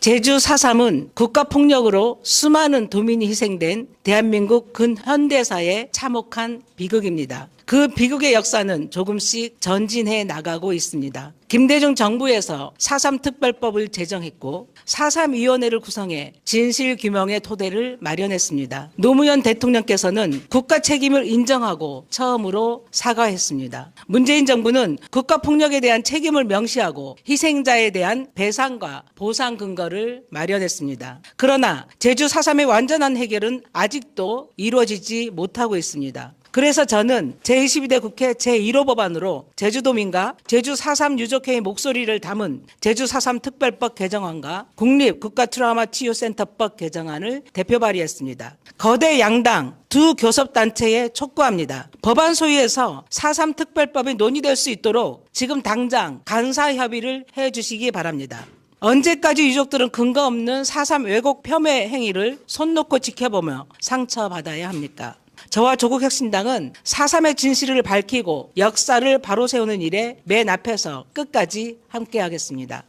제주 4.3은 국가폭력으로 수많은 도민이 희생된 대한민국 근현대사의 참혹한 비극입니다. 그 비극의 역사는 조금씩 전진해 나가고 있습니다. 김대중 정부에서 4.3 특별법을 제정했고 4.3 위원회를 구성해 진실 규명의 토대를 마련했습니다. 노무현 대통령께서는 국가 책임을 인정하고 처음으로 사과했습니다. 문재인 정부는 국가 폭력에 대한 책임을 명시하고 희생자에 대한 배상과 보상 근거를 마련했습니다. 그러나 제주 4.3의 완전한 해결은 아직도 이루어지지 못하고 있습니다. 그래서 저는 제22대 국회 제1호 법안으로 제주도민과 제주 4.3 유족회의 목소리를 담은 제주 4.3 특별법 개정안과 국립 국가 트라우마 치유센터법 개정안을 대표 발의했습니다. 거대 양당 두 교섭단체에 촉구합니다. 법안 소위에서 4.3 특별법이 논의될 수 있도록 지금 당장 간사 협의를 해 주시기 바랍니다. 언제까지 유족들은 근거 없는 4.3 왜곡 폄훼 행위를 손 놓고 지켜보며 상처받아야 합니까? 저와 조국혁신당은 4.3의 진실을 밝히고 역사를 바로 세우는 일에 맨 앞에서 끝까지 함께하겠습니다.